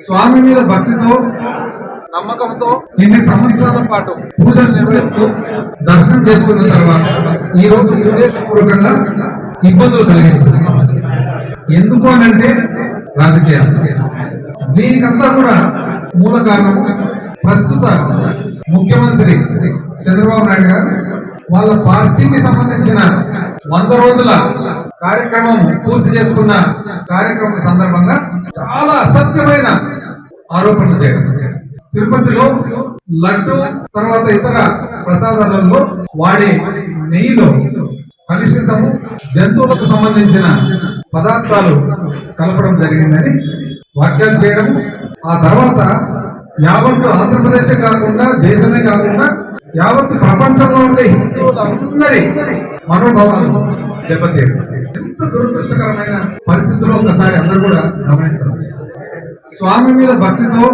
స్వామి మీద భక్తితో నమ్మకంతో ఇన్ని సంవత్సరాల పాటు పూజలు నిర్వహిస్తూ దర్శనం చేసుకున్న తర్వాత ఈ రోజు ఉద్దేశపూర్వకంగా ఇబ్బందులు కలిగించింది ఎందుకు అని అంటే రాజకీయాలు. దీనికంతా కూడా మూల కారణం ప్రస్తుత ముఖ్యమంత్రి చంద్రబాబు నాయుడు గారు. వాళ్ళ పార్టీకి సంబంధించిన వంద రోజుల కార్యక్రమం పూర్తి చేసుకున్న కార్యక్రమం సందర్భంగా చాలా అసత్యమైన ఆరోపణలు చేయడం. తిరుపతిలో లడ్డు తర్వాత ఇతర ప్రసాదాలలో వాడే నెయ్యిలో కలుషితము జంతువులకు సంబంధించిన పదార్థాలు కలపడం జరిగిందని వ్యాఖ్యలు చేయడం. ఆ తర్వాత యావత్తు ఆంధ్రప్రదేశ్ కాకుండా దేశమే కాకుండా యావత్తు ప్రపంచంలో ఉండే హిందువులందరి మనోభావాలు దెబ్బతీయడం. ఎంత దురదృష్టకరమైన పరిస్థితుల్లో ఒకసారి అందరూ కూడా గమనించాలి స్వామి మీద భక్తితో